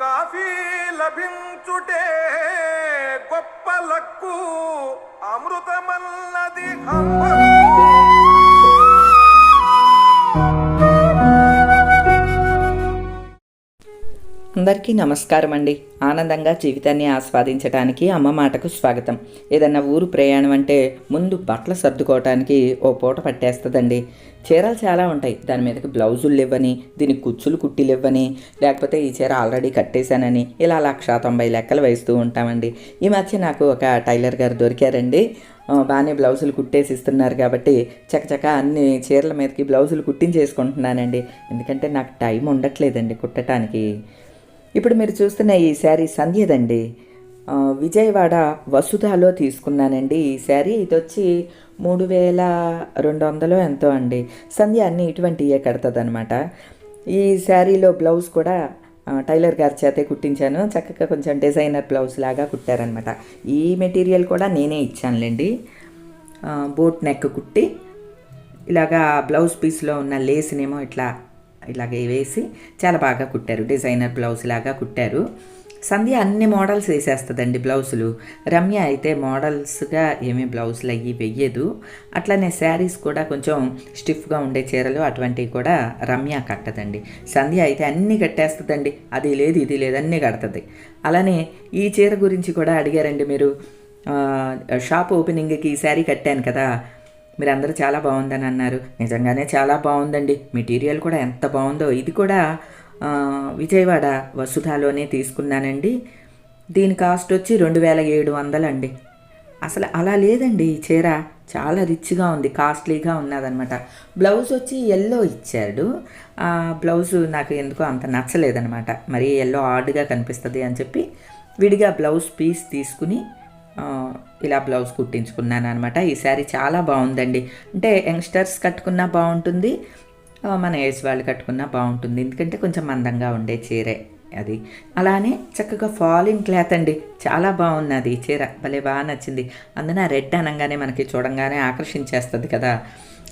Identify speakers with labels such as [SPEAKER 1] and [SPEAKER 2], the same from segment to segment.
[SPEAKER 1] Coffee లభించుటే గొప్ప luck అమృతమన్నది హంబకు.
[SPEAKER 2] అందరికీ నమస్కారం అండి. ఆనందంగా జీవితాన్ని ఆస్వాదించడానికి అమ్మ మాటకు స్వాగతం. ఏదన్నా ఊరు ప్రయాణం అంటే ముందు బట్టలు సర్దుకోవటానికి ఓ పూట పట్టేస్తుందండి. చీరలు చాలా ఉంటాయి. దాని మీదకి బ్లౌజులు ఇవ్వని దీనికి కుచ్చులు కుట్టిలు ఇవ్వని లేకపోతే ఈ చీర ఆల్రెడీ కట్టేశానని ఇలా లక్ష తొంభై లెక్కలు వేస్తూ ఉంటామండి. ఈ మధ్య నాకు ఒక టైలర్ గారు దొరికారండి. బాగానే బ్లౌజులు కుట్టేసి ఇస్తున్నారు కాబట్టి చకచక అన్ని చీరల మీదకి బ్లౌజులు కుట్టించేసుకుంటున్నానండి. ఎందుకంటే నాకు టైం ఉండట్లేదండి కుట్టడానికి ఇప్పుడు మీరు చూస్తున్న ఈ శారీ సంధ్యదండి. విజయవాడ వసుధాలో తీసుకున్నానండి ఈ శారీ. ఇది వచ్చి మూడు వేల రెండు వందలు ఎంతో అండి. సంధ్య అన్ని ఇటువంటివే కడుతుంది అనమాట ఈ శారీలో బ్లౌజ్ కూడా టైలర్ గారి చేతే కుట్టించాను. చక్కగా కొంచెం డిజైనర్ బ్లౌజ్ లాగా కుట్టారనమాట ఈ మెటీరియల్ కూడా నేనే ఇచ్చానులేండి. బోట్ నెక్ కుట్టి ఇలాగా బ్లౌజ్ పీస్లో ఉన్న లేస్నేమో ఇట్లా ఇలాగే వేసి చాలా బాగా కుట్టారు. డిజైనర్ బ్లౌజ్ లాగా కుట్టారు. సంధ్య అన్ని మోడల్స్ వేసేస్తుందండి బ్లౌజులు. రమ్య అయితే మోడల్స్గా ఏమీ బ్లౌజులు అవి వెయ్యదు. అట్లనే శారీస్ కూడా కొంచెం స్టిఫ్గా ఉండే చీరలు అటువంటివి కూడా రమ్య కట్టదండి. సంధ్య అయితే అన్నీ కట్టేస్తుందండి. అది లేదు ఇది లేదు అన్నీ కడుతుంది. అలానే ఈ చీర గురించి కూడా అడిగారండి మీరు. షాప్ ఓపెనింగ్కి ఈ శారీ కట్టాను కదా. మీరందరూ చాలా బాగుందని అన్నారు. నిజంగానే చాలా బాగుందండి. మెటీరియల్ కూడా ఎంత బాగుందో. ఇది కూడా విజయవాడ వసుధాలోనే తీసుకున్నానండి. దీని కాస్ట్ వచ్చి రెండు వేల ఏడు వందలండి అసలు అలా లేదండి ఈ చీర. చాలా రిచ్గా ఉంది. కాస్ట్లీగా ఉన్నదనమాట బ్లౌజ్ వచ్చి ఎల్లో ఇచ్చాడు. ఆ బ్లౌజ్ నాకు ఎందుకో అంత నచ్చలేదనమాట మరి ఎల్లో ఆర్డ్గా కనిపిస్తుంది అని చెప్పి విడిగా బ్లౌజ్ పీస్ తీసుకుని ఇలా బ్లౌజ్ కుట్టించుకున్నాను అనమాట ఈ శారీ చాలా బాగుందండి. అంటే యంగ్స్టర్స్ కట్టుకున్నా బాగుంటుంది మన ఏజ్ వాళ్ళు కట్టుకున్నా బాగుంటుంది. ఎందుకంటే కొంచెం మందంగా ఉండే చీరే అది. అలానే చక్కగా ఫాలింగ్ క్లాత్ అండి. చాలా బాగున్నది ఈ చీర భలే బాగా నచ్చింది. అందున రెడ్ అనగానే మనకి చూడంగానే ఆకర్షించేస్తుంది కదా.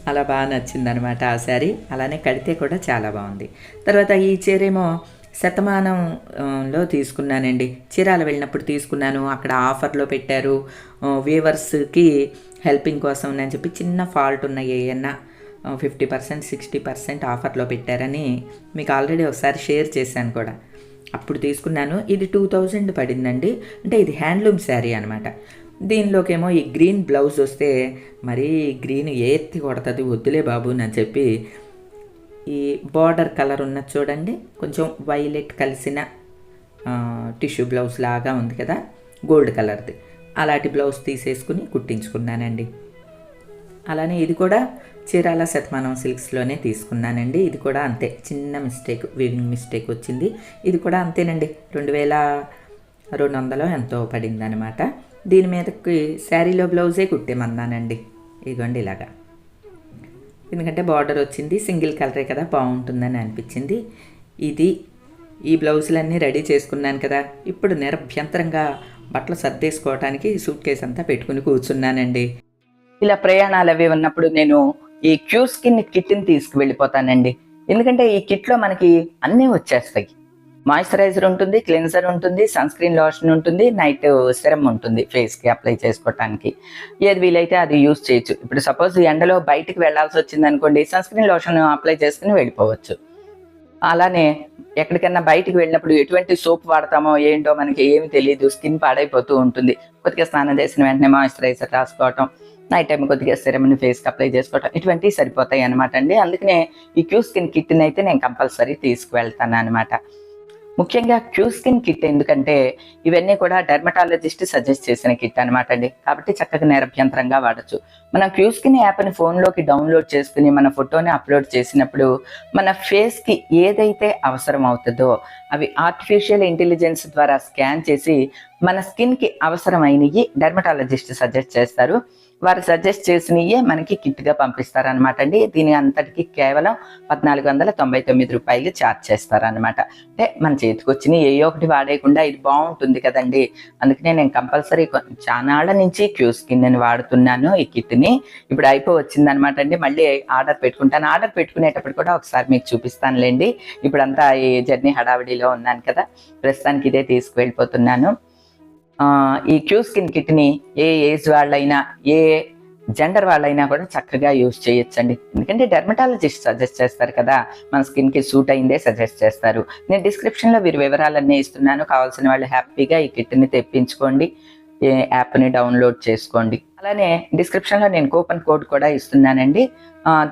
[SPEAKER 2] అలా బాగా నచ్చింది అనమాట ఆ శారీ. అలానే కడితే కూడా చాలా బాగుంది. తర్వాత ఈ చీరేమో శతమానంలో తీసుకున్నానండి. చీరాల వెళ్ళినప్పుడు తీసుకున్నాను. అక్కడ ఆఫర్లో పెట్టారు. వీవర్స్కి హెల్పింగ్ కోసం అని చెప్పి చిన్న ఫాల్ట్ ఉన్నాయి. ఏమన్నా ఫిఫ్టీ పర్సెంట్ సిక్స్టీ పర్సెంట్ ఆఫర్లో పెట్టారని మీకు ఆల్రెడీ ఒకసారి షేర్ చేశాను కూడా. అప్పుడు తీసుకున్నాను. ఇది టూ థౌజండ్ పడిందండి. అంటే ఇది హ్యాండ్లూమ్ శారీ అనమాట దీనిలోకేమో ఈ గ్రీన్ బ్లౌజ్ వస్తే మరీ గ్రీన్ ఏత్తి కొడుతుంది. వద్దులే బాబు అని చెప్పి ఈ బార్డర్ కలర్ ఉన్నది చూడండి కొంచెం వైలెట్ కలిసిన టిష్యూ బ్లౌజ్ లాగా ఉంది కదా గోల్డ్ కలర్ది అలాంటి బ్లౌజ్ తీసేసుకుని కుట్టించుకున్నానండి. అలానే ఇది కూడా చీరాల శతమానం సిల్క్స్లోనే తీసుకున్నానండి. ఇది కూడా అంతే చిన్న మిస్టేక్ వీవింగ్ మిస్టేక్ వచ్చింది. ఇది కూడా అంతేనండి రెండు వేల రెండు వందలో ఎంతో పడిందనమాట దీని మీదకి శారీలో బ్లౌజే కుట్టేమన్నానండి ఇదిగోండి ఇలాగా. ఎందుకంటే బార్డర్ వచ్చింది సింగిల్ కలరే కదా బాగుంటుందని అనిపించింది. ఇది ఈ బ్లౌజులన్నీ రెడీ చేసుకున్నాను కదా ఇప్పుడు నిరభ్యంతరంగా బట్టలు సర్దేసుకోవడానికి సూట్ కేసు అంతా పెట్టుకుని కూర్చున్నానండి. ఇలా ప్రయాణాలు అవి ఉన్నప్పుడు నేను ఈ క్యూ స్కిన్ కిట్ని తీసుకువెళ్ళిపోతానండి. ఎందుకంటే ఈ కిట్లో మనకి అన్నీ వచ్చేస్తాయి. మాయిశ్చరైజర్ ఉంటుంది క్లెన్సర్ ఉంటుంది సన్ స్క్రీన్ లోషన్ ఉంటుంది నైట్ సిరం ఉంటుంది ఫేస్కి అప్లై చేసుకోవటానికి. ఏది వీలైతే అది యూస్ చేయొచ్చు. ఇప్పుడు సపోజ్ ఎండలో బయటికి వెళ్ళాల్సి వచ్చింది అనుకోండి సన్ స్క్రీన్ లోషన్ అప్లై చేసుకుని వెళ్ళిపోవచ్చు. అలానే ఎక్కడికైనా బయటికి వెళ్ళినప్పుడు ఎటువంటి సోప్ వాడతామో ఏంటో మనకి ఏమి తెలియదు స్కిన్ పాడైపోతూ ఉంటుంది. కొద్దిగా స్నానం చేసిన వెంటనే మాయిశ్చరైజర్ రాసుకోవటం నైట్ టైం కొద్దిగా సిరమ్ని ఫేస్కి అప్లై చేసుకోవటం ఇటువంటివి సరిపోతాయి అనమాట అండి. అందుకనే ఈ క్యూ స్కిన్ కిట్ని అయితే నేను కంపల్సరీ తీసుకువెళ్తాను అనమాట ముఖ్యంగా క్యూ స్కిన్ కిట్ ఎందుకంటే ఇవన్నీ కూడా డెర్మటాలజిస్ట్ సజెస్ట్ చేసిన కిట్ అనమాట అండి. కాబట్టి చక్కగా నిరభ్యంతరంగా వాడచ్చు. మనం క్యూ స్కిన్ యాప్ని ఫోన్లోకి డౌన్లోడ్ చేసుకుని మన ఫోటోని అప్లోడ్ చేసినప్పుడు మన ఫేస్కి ఏదైతే అవసరం అవుతుందో అవి ఆర్టిఫిషియల్ ఇంటెలిజెన్స్ ద్వారా స్కాన్ చేసి మన స్కిన్కి అవసరమైనవి డెర్మటాలజిస్ట్ సజెస్ట్ చేస్తారు. వారు సజెస్ట్ చేసినయే మనకి కిట్గా పంపిస్తారనమాట అండి. దీని అంతటికి కేవలం పద్నాలుగు వందల తొంభై తొమ్మిది రూపాయలు ఛార్జ్ చేస్తారనమాట అంటే మన చేతికి వచ్చిన ఏ ఒకటి వాడేయకుండా ఇది బాగుంటుంది కదండి. అందుకనే నేను కంపల్సరీ చానాళ్ళ నుంచి క్యూ స్కిన్ అని వాడుతున్నాను ఈ కిట్ని. ఇప్పుడు అయిపో వచ్చింది అనమాట అండి. మళ్ళీ ఆర్డర్ పెట్టుకుంటాను. ఆర్డర్ పెట్టుకునేటప్పుడు కూడా ఒకసారి మీకు చూపిస్తానులేండి. ఇప్పుడంతా ఈ జర్నీ హడావిడిలో ఉన్నాను కదా. ప్రస్తుతానికి ఇదే తీసుకువెళ్ళిపోతున్నాను. ఈ క్యూ స్కిన్ కిట్ని ఏ ఏజ్ వాళ్ళైనా ఏ జెండర్ వాళ్ళైనా కూడా చక్కగా యూజ్ చేయొచ్చండి. ఎందుకంటే డెర్మటాలజిస్ట్ సజెస్ట్ చేస్తారు కదా మన స్కిన్కి సూట్ అయిందే సజెస్ట్ చేస్తారు. నేను డిస్క్రిప్షన్లో వీరి వివరాలన్నీ ఇస్తున్నాను. కావాల్సిన వాళ్ళు హ్యాపీగా ఈ కిట్ని తెప్పించుకోండి. ఏ యాప్ని డౌన్లోడ్ చేసుకోండి. అలానే డిస్క్రిప్షన్లో నేను కూపన్ కోడ్ కూడా ఇస్తున్నానండి.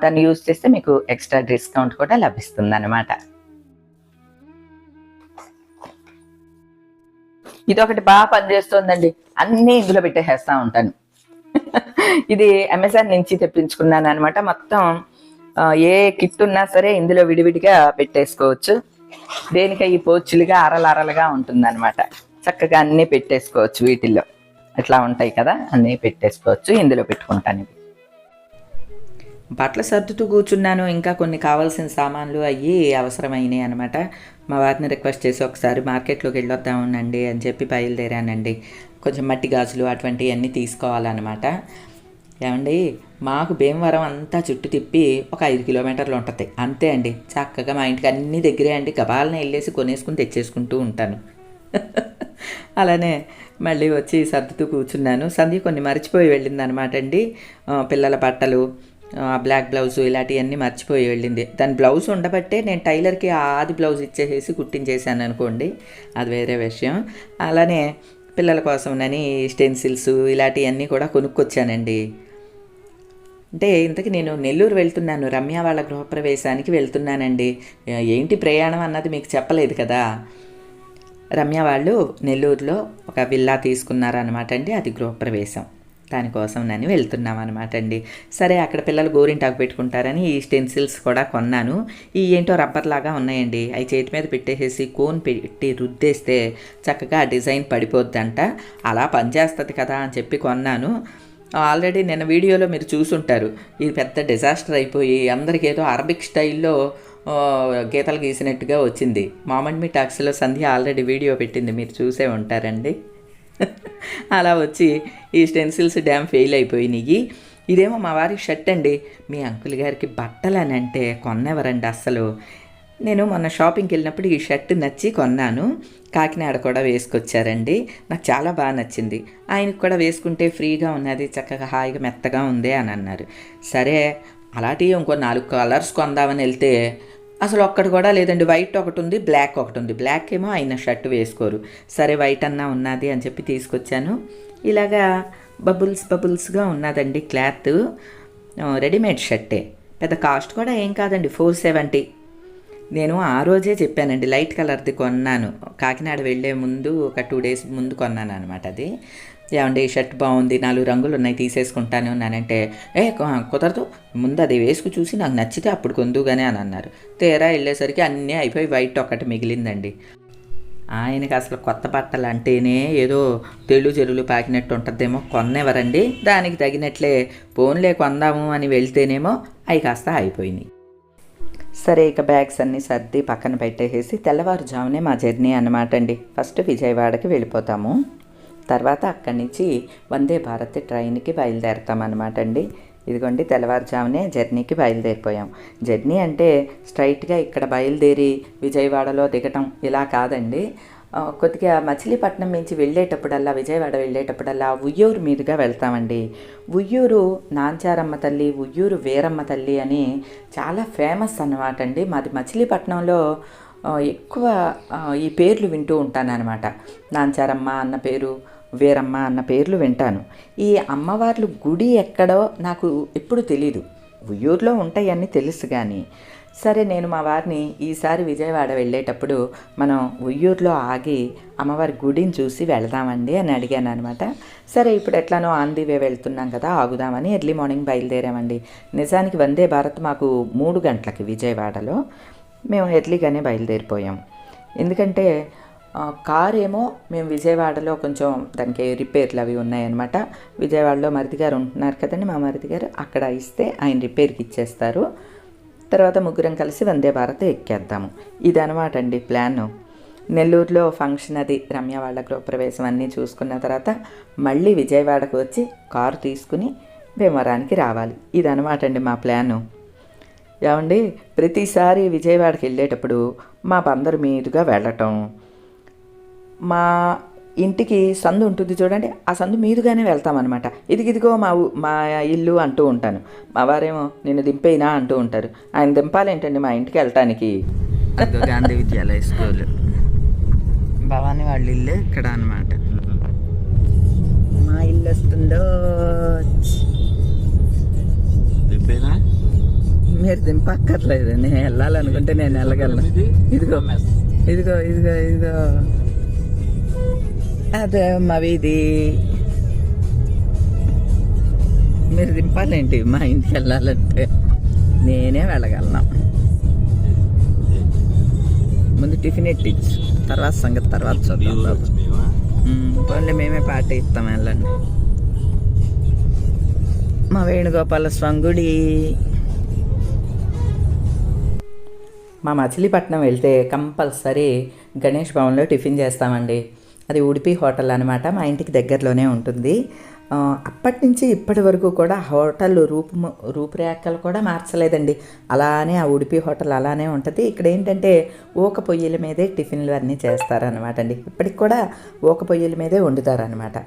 [SPEAKER 2] దాన్ని యూజ్ చేస్తే మీకు ఎక్స్ట్రా డిస్కౌంట్ కూడా లభిస్తుంది ఇది ఒకటి బాగా పనిచేస్తుందండి. అన్నీ ఇందులో పెట్టేసేస్తా ఉంటాను. ఇది అమెజాన్ నుంచి తెప్పించుకున్నాను అనమాట మొత్తం ఏ కిట్ ఉన్నా సరే ఇందులో విడివిడిగా పెట్టేసుకోవచ్చు. దేనికై ఈ పోచులుగా అరలరలుగా ఉంటుందన్నమాట. చక్కగా అన్నీ పెట్టేసుకోవచ్చు వీటిల్లో. అట్లా ఉంటాయి కదా అన్నీ పెట్టేసుకోవచ్చు ఇందులో పెట్టుకుంటాను ఇవి. బట్టలు సర్దుతూ కూర్చున్నాను. ఇంకా కొన్ని కావాల్సిన సామాన్లు అయ్యి అవసరమైనవి అనమాట మా వారిని రిక్వెస్ట్ చేసి ఒకసారి మార్కెట్లోకి వెళ్ళొద్దామనండి అని చెప్పి బయలుదేరానండి. కొంచెం మట్టి గాజులు అటువంటివన్నీ తీసుకోవాలన్నమాట. ఏమండి? మాకు భీమవరం అంతా చుట్టూ తిప్పి ఒక ఐదు కిలోమీటర్లు ఉంటుంది. అంతే అండి. చక్కగా మా ఇంటికి అన్ని దగ్గరే అండి. గబాలను వెళ్ళేసి కొనేసుకుని తెచ్చేసుకుంటూ ఉంటాను. అలానే మళ్ళీ వచ్చి సర్దుతూ కూర్చున్నాను. సంధ్య కొన్ని మర్చిపోయి వెళ్ళింది అనమాట అండి పిల్లల బట్టలు బ్లాక్ బ్లౌజ్ ఇలాంటివన్నీ మర్చిపోయి వెళ్ళింది. దాని బ్లౌజ్ ఉండబట్టే నేను టైలర్కి ఆది బ్లౌజ్ ఇచ్చేసేసి కుట్టించేసాను అనుకోండి అది వేరే విషయం. అలానే పిల్లల కోసంనని స్టెన్సిల్స్ ఇలాంటివన్నీ కూడా కొనుక్కొచ్చానండి. అంటే ఇంతకు నేను నెల్లూరు వెళ్తున్నాను రమ్య వాళ్ళ గృహప్రవేశానికి వెళ్తున్నానండి. ఏంటి ప్రయాణం అన్నది మీకు చెప్పలేదు కదా? రమ్య వాళ్ళు నెల్లూరులో ఒక విల్లా తీసుకున్నారనమాట అండి అది గృహప్రవేశం. దానికోసం నేను వెళ్తున్నాం అనమాట అండి. సరే అక్కడ పిల్లలు గోరింటాకు పెట్టుకుంటారని ఈ స్టెన్సిల్స్ కూడా కొన్నాను. ఈ ఏంటో రబ్బర్ లాగా ఉన్నాయండి. అవి చేతి మీద పెట్టేసేసి కోన్ పెట్టి రుద్దేస్తే చక్కగా ఆ డిజైన్ పడిపోద్దంట. అలా పనిచేస్తుంది కదా అని చెప్పి కొన్నాను. ఆల్రెడీ నిన్న వీడియోలో మీరు చూసుంటారు. ఇది పెద్ద డిజాస్టర్ అయిపోయి అందరికీ ఏదో అరబిక్ స్టైల్లో గీతలు గీసినట్టుగా వచ్చింది. మామండ్ మీ టాక్సీలో సంధ్య ఆల్రెడీ వీడియో పెట్టింది. మీరు చూసే ఉంటారండి. అలా వచ్చి ఈ స్టెన్సిల్స్ డ్యామ్ ఫెయిల్ అయిపోయినాయి. ఇదేమో మా వారికి షర్ట్ అండి. మీ అంకుల్ గారికి బట్టలు అని అంటే కొన్నెవరండి అస్సలు? నేను మొన్న షాపింగ్కి వెళ్ళినప్పుడు ఈ షర్ట్ నచ్చి కొన్నాను. కాకినాడ కూడా వేసుకొచ్చారండి. నాకు చాలా బాగా నచ్చింది. ఆయనకు కూడా వేసుకుంటే ఫ్రీగా ఉన్నది చక్కగా హాయిగా మెత్తగా ఉంది అని అన్నారు. సరే అలాంటివి ఇంకో నాలుగు కలర్స్ కొందామని వెళ్తే అసలు ఒక్కటి కూడా లేదండి. వైట్ ఒకటి ఉంది బ్లాక్ ఒకటి ఉంది. బ్లాక్ ఏమో ఆయన షర్ట్ వేసుకోరు. సరే వైట్ అన్నా ఉన్నది అని చెప్పి తీసుకొచ్చాను. ఇలాగా బబుల్స్ బబుల్స్గా ఉన్నదండి క్లాత్. రెడీమేడ్ షర్టే పెద్ద కాస్ట్ కూడా ఏం కాదండి ఫోర్ సెవెంటీ నేను ఆ రోజే చెప్పానండి లైట్ కలర్ది కొన్నాను. కాకినాడ వెళ్ళే ముందు ఒక టూ డేస్ ముందు కొన్నాను అనమాట అది. ఏమండి షర్ట్ బాగుంది నాలుగు రంగులు ఉన్నాయి తీసేసుకుంటాను అన్నానంటే ఏ కుదరదు ముందు అది వేసుకు చూసి నాకు నచ్చితే అప్పుడు కొందుగానే అని అన్నారు. తీరా వెళ్ళేసరికి అన్నీ అయిపోయి వైట్ ఒకటి మిగిలిందండి. ఆయనకి అసలు కొత్త బట్టలు అంటేనే ఏదో తెళ్ళు చెరువులు పాకినట్టు ఉంటుందేమో కొన్నెవరండి? దానికి తగినట్లే ఫోన్లే కొందాము అని వెళ్తేనేమో అవి కాస్త అయిపోయినాయి. సరే ఇక బ్యాగ్స్ అన్నీ సర్ది పక్కన పెట్టేసేసి తెల్లవారుజామునే మా జర్నీ అన్నమాట అండి ఫస్ట్ విజయవాడకి వెళ్ళిపోతాము. తర్వాత అక్కడి నుంచి వందే భారత్ ట్రైన్కి బయలుదేరతాం అనమాట అండి. ఇదిగోండి తెల్లవారుజామునే జర్నీకి బయలుదేరిపోయాం. జర్నీ అంటే స్ట్రైట్గా ఇక్కడ బయలుదేరి విజయవాడలో దిగటం ఇలా కాదండి. కొద్దిగా మచిలీపట్నం నుంచి వెళ్ళేటప్పుడల్లా విజయవాడ వెళ్ళేటప్పుడల్లా ఉయ్యూరు మీదుగా వెళ్తామండి. ఉయ్యూరు నాంచారమ్మ తల్లి ఉయ్యూరు వీరమ్మ తల్లి అని చాలా ఫేమస్ అన్నమాట అండి. మాది మచిలీపట్నంలో ఎక్కువ ఈ పేర్లు వింటూ ఉంటాను అనమాట నాంచారమ్మ అన్న పేరు వీరమ్మ అన్న పేర్లు వింటాను. ఈ అమ్మవార్లు గుడి ఎక్కడో నాకు ఎప్పుడు తెలీదు. ఉయ్యూరులో ఉంటాయని తెలుసు కానీ సరే నేను మా వారిని ఈసారి విజయవాడ వెళ్ళేటప్పుడు మనం ఉయ్యూరులో ఆగి అమ్మవారి గుడిని చూసి వెళదామండి అని అడిగాను అనమాట సరే ఇప్పుడు ఎట్లానో ఆన్ వెళ్తున్నాం కదా ఆగుదామని ఎర్లీ మార్నింగ్ బయలుదేరామండి. నిజానికి వందే భారత్ మాకు మూడు గంటలకి విజయవాడలో. మేము ఎర్లీగానే బయలుదేరిపోయాం. ఎందుకంటే కార్ ఏమో మేము విజయవాడలో కొంచెం దానికి రిపేర్లు అవి ఉన్నాయన్నమాట. విజయవాడలో మరిది గారు ఉంటున్నారు కదండి మా మరిది గారు. అక్కడ ఇస్తే ఆయన రిపేర్కి ఇచ్చేస్తారు. తర్వాత ముగ్గురం కలిసి వందే భారత్ ఎక్కేద్దాము. ఇది అనమాట అండి ప్లాన్. నెల్లూరులో ఫంక్షన్ అది రమ్య వాళ్ళ గృహప్రవేశం అన్నీ చూసుకున్న తర్వాత మళ్ళీ విజయవాడకు వచ్చి కారు తీసుకుని భీమవరానికి రావాలి. ఇది అనమాట అండి మా ప్లాను. ఏమండి ప్రతిసారి విజయవాడకి వెళ్ళేటప్పుడు మా బందరు మీదుగా వెళ్ళటం మా ఇంటికి సందు ఉంటుంది చూడండి ఆ సందు మీదుగానే వెళ్తామన్నమాట. ఇదిగిదిగో మా ఊ- మా ఇల్లు అంటూ ఉంటాను. మా వారేమో నిన్ను దింపేయినా అంటూ ఉంటారు. ఆయన దింపాలేంటండి మా ఇంటికి వెళ్ళటానికి గాంధీ విద్యాలయ స్కూల్. భవానీ వాళ్ళ ఇల్లు ఇక్కడ అనమాట మా ఇల్లు వస్తుందో?
[SPEAKER 3] దింపేనా?
[SPEAKER 2] మీరు దింపక్కర్లేదు. నేను వెళ్ళాలనుకుంటే నేను వెళ్ళగలను. ఇదిగో ఇదిగో ఇదిగో ఇదిగో. అదే మా వీధి మీరు దింపాలేంటి? మా ఇంటికి వెళ్ళాలంటే నేనే వెళ్ళగలను. ముందు టిఫిన్ ఎట్టిచ్చు తర్వాత సంగతి తర్వాత చూద్దాం పోన్లే మేమే? పాట ఇస్తాం వెళ్ళండి. మా వేణుగోపాల స్వామి గుడి మా మచిలీపట్నం వెళ్తే కంపల్సరీ గణేష్ భవన్లో టిఫిన్ చేస్తామండి. అది ఉడిపి హోటల్ అనమాట మా ఇంటికి దగ్గరలోనే ఉంటుంది. అప్పటి నుంచి ఇప్పటి వరకు కూడా హోటల్ రూపు రూపురేఖలు కూడా మార్చలేదండి. అలానే ఆ ఉడిపి హోటల్ అలానే ఉంటుంది. ఇక్కడ ఏంటంటే ఊక పొయ్యిల మీదే టిఫిన్లు అన్నీ చేస్తారనమాట అండి ఇప్పటికి కూడా ఊక పొయ్యిల మీదే వండుతారనమాట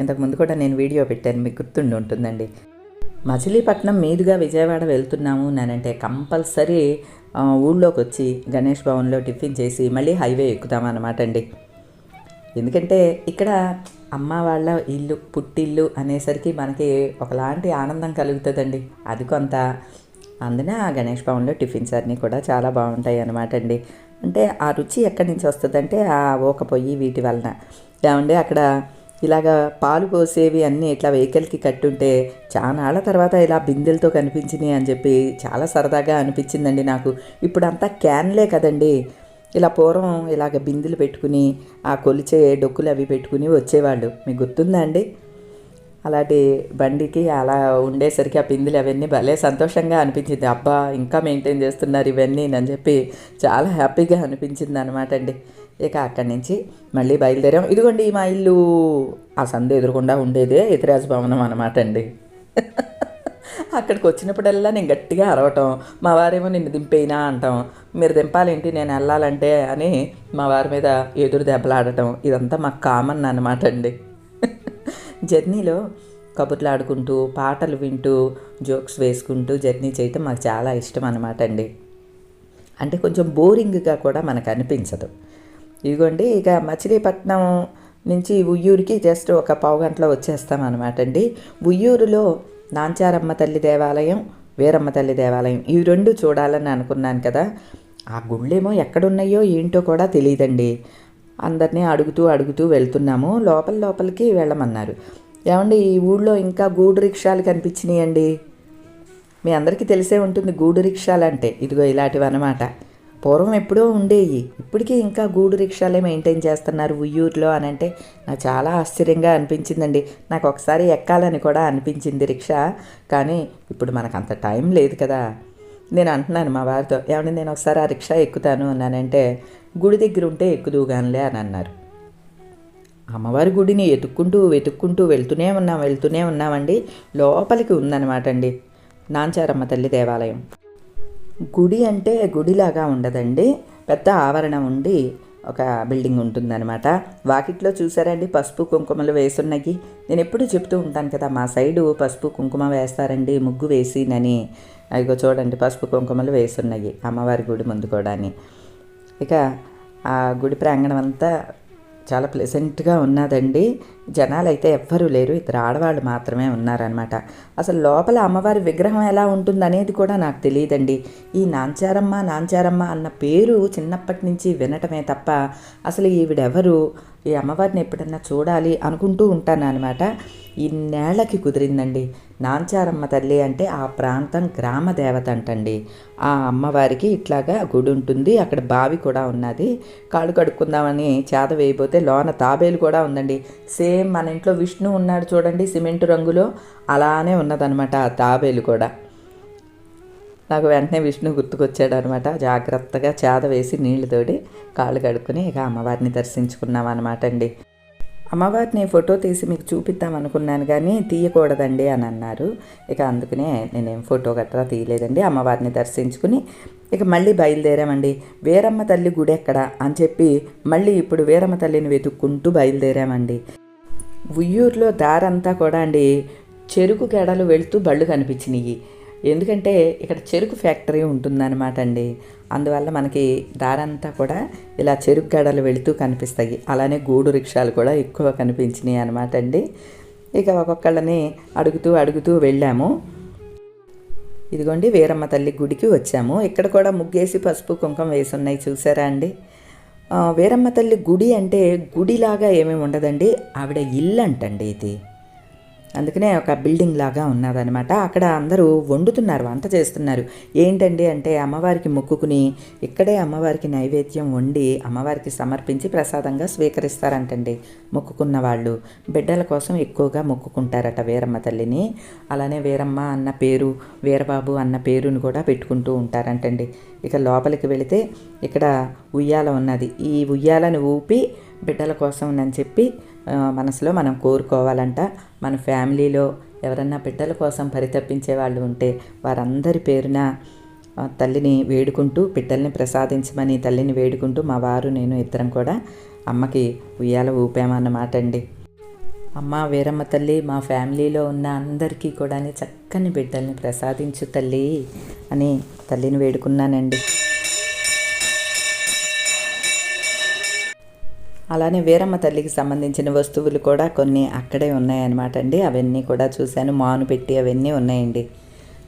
[SPEAKER 2] ఇంతకుముందు కూడా నేను వీడియో పెట్టాను మీకు గుర్తుండి ఉంటుందండి. మచిలీపట్నం మీదుగా విజయవాడ వెళ్తున్నాము నేనంటే కంపల్సరీ ఊళ్ళోకి వచ్చి గణేష్ భవన్లో టిఫిన్ చేసి మళ్ళీ హైవే ఎక్కుతామన్నమాట అండి ఎందుకంటే ఇక్కడ అమ్మ వాళ్ళ ఇల్లు పుట్టిల్లు అనేసరికి మనకి ఒకలాంటి ఆనందం కలుగుతుందండి. అది కొంత అందున ఆ గణేష్ భవన్లో టిఫిన్స్ అన్నీ కూడా చాలా బాగుంటాయి అన్నమాట అండి. అంటే ఆ రుచి ఎక్కడి నుంచి వస్తుందంటే ఆ ఓక పొయ్యి వీటి వలన. ఏమంటే అక్కడ ఇలాగ పాలు పోసేవి అన్నీ ఇట్లా వెహికల్కి కట్టుంటే చాలా తర్వాత ఇలా బిందెలతో కనిపించినాయి అని చెప్పి చాలా సరదాగా అనిపించిందండి నాకు. ఇప్పుడు అంతా క్యాన్లే కదండి. ఇలా పూర్వం ఇలాగ బిందెలు పెట్టుకుని ఆ కొలిచే డొక్కులు అవి పెట్టుకుని వచ్చేవాళ్ళు. మీకు గుర్తుందా అండి? అలాంటి బండికి అలా ఉండేసరికి ఆ పిందులు అవన్నీ భలే సంతోషంగా అనిపించింది. అబ్బా ఇంకా మెయింటైన్ చేస్తున్నారు ఇవన్నీ అని చెప్పి చాలా హ్యాపీగా అనిపించింది అనమాట అండి. ఇక అక్కడి నుంచి మళ్ళీ బయలుదేరాం. ఇదిగోండి మా ఇల్లు. ఆ సందు ఎదురుకుండా ఉండేదే ఎతిరాజ భవనం అనమాట అండి. అక్కడికి వచ్చినప్పుడల్లా నేను గట్టిగా అరవటం మా వారేమో నిన్ను దింపేనా అంటాం. మీరు దింపాలేంటి నేను వెళ్ళాలంటే అని మా వారి మీద ఎదురు దెబ్బలాడటం ఇదంతా మాకు కామన్ అనమాట అండి. జర్నీలో కబుర్లు ఆడుకుంటూ పాటలు వింటూ జోక్స్ వేసుకుంటూ జర్నీ చేయటం మాకు చాలా ఇష్టం అనమాట అండి. అంటే కొంచెం బోరింగ్గా కూడా మనకు అనిపించదు. ఇదిగోండి ఇక మచిలీపట్నం నుంచి ఉయ్యూరుకి జస్ట్ ఒక పావు గంటలో వచ్చేస్తాం అనమాట అండి. ఉయ్యూరులో నాంచారమ్మ తల్లి దేవాలయం వీరమ్మ తల్లి దేవాలయం. ఇవి రెండు చూడాలని అనుకున్నాను కదా. ఆ గుళ్ళేమో ఎక్కడున్నాయో ఏంటో కూడా తెలియదండి అందరినీ అడుగుతూ అడుగుతూ వెళ్తున్నాము. లోపల లోపలికి వెళ్ళమన్నారు. ఏమండి ఈ ఊళ్ళో ఇంకా గూడు రిక్షాలు కనిపించినాయండి? మీ అందరికీ తెలిసే ఉంటుంది గూడు రిక్షాలు అంటే ఇదిగో ఇలాంటివి అన్నమాట పూర్వం ఎప్పుడో ఉండేవి ఇప్పటికీ ఇంకా గూడు రిక్షాలే మెయింటైన్ చేస్తున్నారు ఉయ్యూరులో అని అంటే నాకు చాలా ఆశ్చర్యంగా అనిపించిందండి. నాకు ఒకసారి ఎక్కాలని కూడా అనిపించింది రిక్షా. కానీ ఇప్పుడు మనకు అంత టైం లేదు కదా. నేను అంటున్నాను మా వారితో ఏమంటే నేను ఒకసారి ఆ రిక్షా ఎక్కుతాను అన్నానంటే గుడి దగ్గర ఉంటే ఎక్కుదుగానులే అని అన్నారు. అమ్మవారి గుడిని వెతుక్కుంటూ వెతుక్కుంటూ వెళ్తూనే ఉన్నాం వెళ్తూనే ఉన్నామండి. లోపలికి ఉందన్నమాట అండి నాంచారమ్మ తల్లి దేవాలయం. గుడి అంటే గుడిలాగా ఉండదండి. పెద్ద ఆవరణం ఉండి ఒక బిల్డింగ్ ఉంటుందన్నమాట. వాకిట్లో చూసారండి పసుపు కుంకుమలు వేసున్నాయి నేను ఎప్పుడు చెప్తూ ఉంటాను కదా మా సైడు పసుపు కుంకుమ వేస్తారండి ముగ్గు వేసినని. ఇగో చూడండి పసుపు కుంకుమలు వేసున్నాయి అమ్మవారి గుడి ముందు కూడా ఇక ఆ గుడి ప్రాంగణం అంతా చాలా ప్లెజెంట్గా ఉన్నదండి. జనాలు అయితే ఎవ్వరూ లేరు. ఇద్దరు ఆడవాళ్ళు మాత్రమే ఉన్నారనమాట అసలు లోపల అమ్మవారి విగ్రహం ఎలా ఉంటుంది అనేది కూడా నాకు తెలియదండి. ఈ నాంచారమ్మ నాంచారమ్మ అన్న పేరు చిన్నప్పటి నుంచి వినటమే తప్ప అసలు ఈవిడెవరు? ఈ అమ్మవారిని ఎప్పుడన్నా చూడాలి అనుకుంటూ ఉంటాను అనమాట ఇన్నేళ్ళకి కుదిరిందండి. నాంచారమ్మ తల్లి అంటే ఆ ప్రాంతం గ్రామ దేవత అంటండి. ఆ అమ్మవారికి ఇట్లాగా గుడి ఉంటుంది. అక్కడ బావి కూడా ఉన్నది. కాళ్ళు కడుక్కుందామని చేత వేయబోతే లోన తాబేలు కూడా ఉందండి. సేమ్ మన ఇంట్లో విష్ణు ఉన్నాడు చూడండి సిమెంట్ రంగులో. అలానే ఉన్నదనమాట ఆ తాబేలు కూడా. నాకు వెంటనే విష్ణు గుర్తుకొచ్చాడు అనమాట జాగ్రత్తగా చేద వేసి నీళ్ళతోటి కాళ్ళు కడుక్కుని ఇక అమ్మవారిని దర్శించుకున్నాం అనమాట అండి. అమ్మవారిని ఫోటో తీసి మీకు చూపిద్దాం అనుకున్నాను కానీ తీయకూడదండి అని అన్నారు. ఇక అందుకనే నేనేం ఫోటో గట్రా తీయలేదండి. అమ్మవారిని దర్శించుకుని ఇక మళ్ళీ బయలుదేరామండి. వీరమ్మ తల్లి గుడి ఎక్కడ అని చెప్పి మళ్ళీ ఇప్పుడు వీరమ్మ తల్లిని వెతుక్కుంటూ బయలుదేరామండి. ఉయ్యూరులో దారంతా కూడా అండి చెరుకు గడలు వెళుతూ బళ్ళు కనిపించినాయి ఎందుకంటే ఇక్కడ చెరుకు ఫ్యాక్టరీ ఉంటుందన్నమాట అండి. అందువల్ల మనకి దారంతా కూడా ఇలా చెరుకు గడలు వెళుతూ కనిపిస్తాయి. అలానే గూడు రిక్షాలు కూడా ఎక్కువ కనిపించినాయి అనమాట అండి. ఇక ఒక్కొక్కళ్ళని అడుగుతూ అడుగుతూ వెళ్ళాము. ఇదిగోండి వీరమ్మ తల్లి గుడికి వచ్చాము. ఇక్కడ కూడా ముగ్గేసి పసుపు కుంకుమ వేసి ఉన్నాయి చూసారా అండి? వీరమ్మ తల్లి గుడి అంటే గుడిలాగా ఏమీ ఉండదండి ఆవిడ ఇల్లు అంటండి ఇది. అందుకనే ఒక బిల్డింగ్ లాగా ఉన్నదనమాట అక్కడ అందరూ వండుతున్నారు వంట చేస్తున్నారు. ఏంటండి అంటే అమ్మవారికి మొక్కుకుని ఇక్కడే అమ్మవారికి నైవేద్యం వండి అమ్మవారికి సమర్పించి ప్రసాదంగా స్వీకరిస్తారంటండి మొక్కుకున్న వాళ్ళు. బిడ్డల కోసం ఎక్కువగా మొక్కుకుంటారట వీరమ్మ తల్లిని. అలానే వీరమ్మ అన్న పేరు వీరబాబు అన్న పేరును కూడా పెట్టుకుంటూ ఉంటారంటండి. ఇక లోపలికి వెళితే ఇక్కడ ఉయ్యాల ఉన్నది. ఈ ఉయ్యాలను ఊపి బిడ్డల కోసం అని చెప్పి మనసులో మనం కోరుకోవాలంట. మన ఫ్యామిలీలో ఎవరన్నా బిడ్డల కోసం పరితపించే వాళ్ళు ఉంటే వారందరి పేరున తల్లిని వేడుకుంటూ బిడ్డల్ని ప్రసాదించమని తల్లిని వేడుకుంటూ మా వారు నేను ఇద్దరం కూడా అమ్మకి ఉయ్యాల ఊపామన్నమాట అండి. అమ్మ వీరమ్మ తల్లి మా ఫ్యామిలీలో ఉన్న అందరికీ కూడా చక్కని బిడ్డల్ని ప్రసాదించు తల్లి అని తల్లిని వేడుకున్నానండి. అలానే వీరమ్మ తల్లికి సంబంధించిన వస్తువులు కూడా కొన్ని అక్కడే ఉన్నాయన్నమాట అండి. అవన్నీ కూడా చూశాను. మాను పెట్టి అవన్నీ ఉన్నాయండి.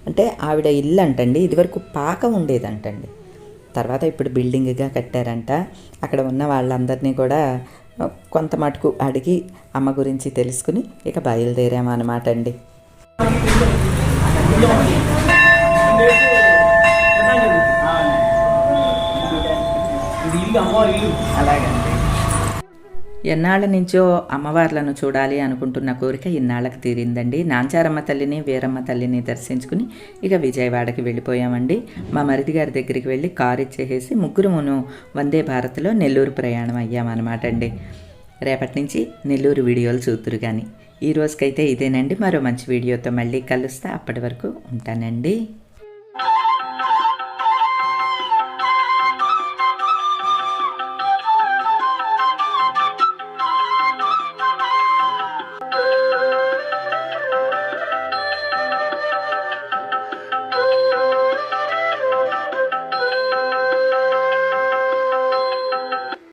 [SPEAKER 2] అంటే ఆవిడ ఇల్లు అంటండి. ఇదివరకు పాక ఉండేదంటండి. తర్వాత ఇప్పుడు బిల్డింగ్గా కట్టారంట. అక్కడ ఉన్న వాళ్ళందరినీ కూడా కొంత మటుకు అడిగి అమ్మ గురించి తెలుసుకుని ఇక బయలుదేరామన్నమాట అండి. అలాగండి ఎన్నాళ్ళ నుంచో అమ్మవార్లను చూడాలి అనుకుంటున్న కోరిక ఇన్నాళ్ళకి తీరిందండి. నాంచారమ్మ తల్లిని వీరమ్మ తల్లిని దర్శించుకుని ఇక విజయవాడకి వెళ్ళిపోయామండి. మా మరిది గారి దగ్గరికి వెళ్ళి కారు ఇచ్చేసేసి ముగ్గురుమును వందే భారత్లో నెల్లూరు ప్రయాణం అయ్యామన్నమాట అండి. రేపటి నుంచి నెల్లూరు వీడియోలు చూతురు కానీ ఈ రోజుకైతే ఇదేనండి. మరో మంచి వీడియోతో మళ్ళీ కలుస్తా. అప్పటి వరకు ఉంటానండి.